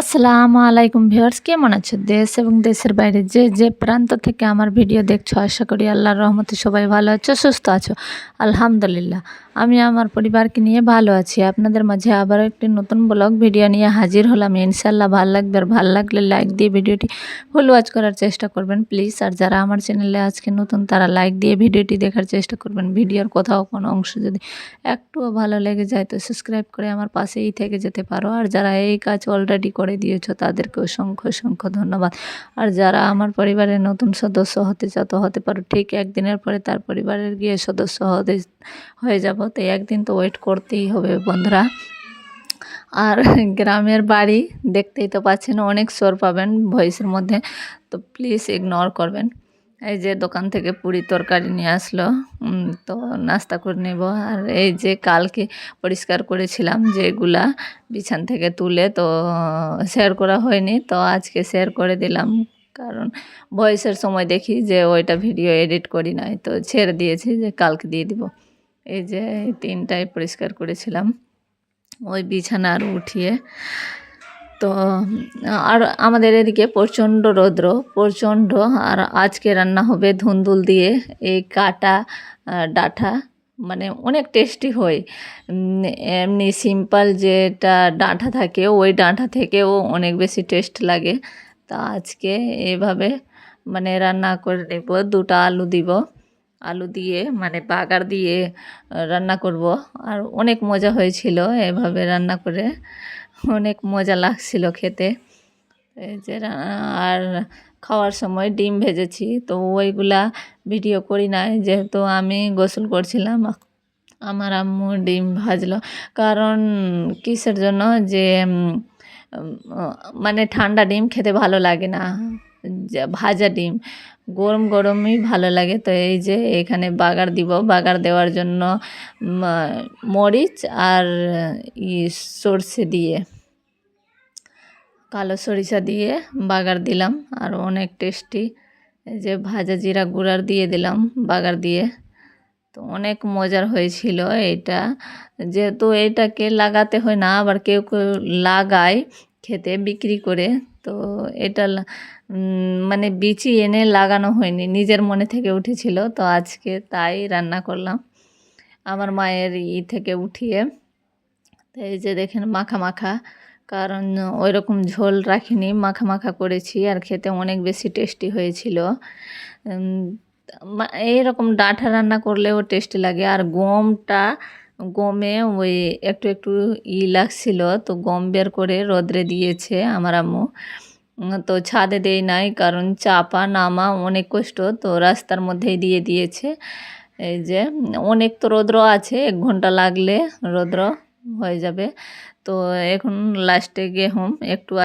আসসালামু আলাইকুম ভিউয়ার্স, কেমন আছো? দেশ এবং দেশের বাইরে যে যে প্রান্ত থেকে আমার ভিডিও দেখছ, আশা করি আল্লাহর রহমতে সবাই ভালো আছো, সুস্থ আছো। আলহামদুলিল্লাহ, আমি আমার পরিবারকে নিয়ে ভালো আছি। আপনাদের মাঝে আবার একটি নতুন ব্লগ ভিডিও নিয়ে হাজির হলাম। ইনশাল্লাহ ভালো লাগবে আর ভালো লাগলে লাইক দিয়ে ভিডিওটি ফুল ওয়াচ করার চেষ্টা করবেন, প্লিজ। আর যারা আমার চ্যানেলে আজকে নতুন, তারা লাইক দিয়ে ভিডিওটি দেখার চেষ্টা করবেন। ভিডিওর কোথাও কোনো অংশ যদি একটুও ভালো লেগে যায়, তো সাবস্ক্রাইব করে আমার পাশেই থেকে যেতে পারো। আর যারা এই কাজ অলরেডি করে দিয়েছ, তাদেরকে অসংখ্য অসংখ্য ধন্যবাদ। আর যারা আমার পরিবারের নতুন সদস্য হতে চাও হতে পারো। ঠিক একদিনের পরে তার পরিবারের গিয়ে সদস্য হতে, হয়ে যাব। তো একদিন তো ওয়েট করতেই হবে বন্ধুরা। আর গ্রামের বাড়ি দেখতেই তো পাচ্ছেন, অনেক সোর পাবেন ভয়েসের মধ্যে। তো প্লিজ ইগনোর করবেন। এই যে দোকান থেকে পুরি তরকারি নিয়ে আসলো। তো নাস্তা করে নেব। আর এই যে কালকে পরিষ্কার করেছিলাম যেগুলা বিছান থেকে তুলে তো শেয়ার করা হয়নি। তো আজকে শেয়ার করে দিলাম। কারণ ভয়েসের সময় দেখি যে ওইটা ভিডিও এডিট করি নাই। তো ছেড়ে দিয়েছি যে কালকে দিয়ে দিব। এই যে এই তিনটাই পরিষ্কার করেছিলাম। ওই বিছানা আর উঠিয়ে তো আর আমাদের এদিকে প্রচণ্ড রৌদ্র, প্রচণ্ড, আর আজকে রান্না হবে ধুন্দুল দিয়ে এই কাটা ডাঁটা মানে অনেক টেস্টি হয়। এমনি সিম্পল যেটা ডাঁটা থাকে, ওই ডাঁটা থেকেও অনেক বেশি টেস্ট লাগে। তা আজকে এভাবে মানে রান্না করে নেব, দুটো আলু দিব। আলু দিয়ে মানে বাগার দিয়ে রান্না করব। আর অনেক মজা হয়েছিল এভাবে রান্না করে। অনেক মজা লাগছিল খেতে। এই যে আর খাওয়ার সময় ডিম ভেজেছি, তো ওইগুলা ভিডিও করি নাই, যেহেতু আমি গোসল করছিলাম, আমার আম্মু ডিম ভাজলো। কারণ কিসের জন্য যে মানে ঠান্ডা ডিম খেতে ভালো লাগে না ভাজা ডিম। গরম গরমই ভালো লাগে। তো এই যে এখানে বাগার দিব। বাগার দেওয়ার জন্য মরিচ আর ই সর্ষে দিয়ে, কালো সরিষা দিয়ে বাগার দিলাম। আর অনেক টেস্টি। এই যে ভাজা জিরা গুঁড়ার দিয়ে দিলাম বাগার দিয়ে। তো অনেক মজার হয়েছিল এটা। যেহেতু এটাকে লাগাতে হয় না, আবার কেউ কেউ লাগায় খেতে, বিক্রি করে। তো এটা মানে বিচি এনে লাগানো হয়নি, নিজের মনে থেকে উঠেছিল, তো আজকে তাই রান্না করলাম। আমার মায়ের ই থেকে উঠিয়ে, তো এই যে দেখেন মাখা মাখা, কারণ ওই রকম ঝোল রাখিনি, মাখা মাখা করেছি, আর খেতে অনেক বেশি টেস্টি হয়েছিল। এইরকম ডাঁটা রান্না করলেও টেস্টি লাগে, আর গমটা, গমে ওই একটু একটু ই লাগছিল, তো গম বের করে রোদ্রে দিয়েছে আমার আম্মু। তো ছাদে দেই নাই, কারণ চাপা, নামা অনেক কষ্ট, তো রাস্তার মধ্যেই দিয়ে দিয়েছে। এই যে, অনেক তো রৌদ্র আছে, এক ঘণ্টা লাগলে রৌদ্র হয়ে যাবে। তো এখন লাস্টে গেহুম একটু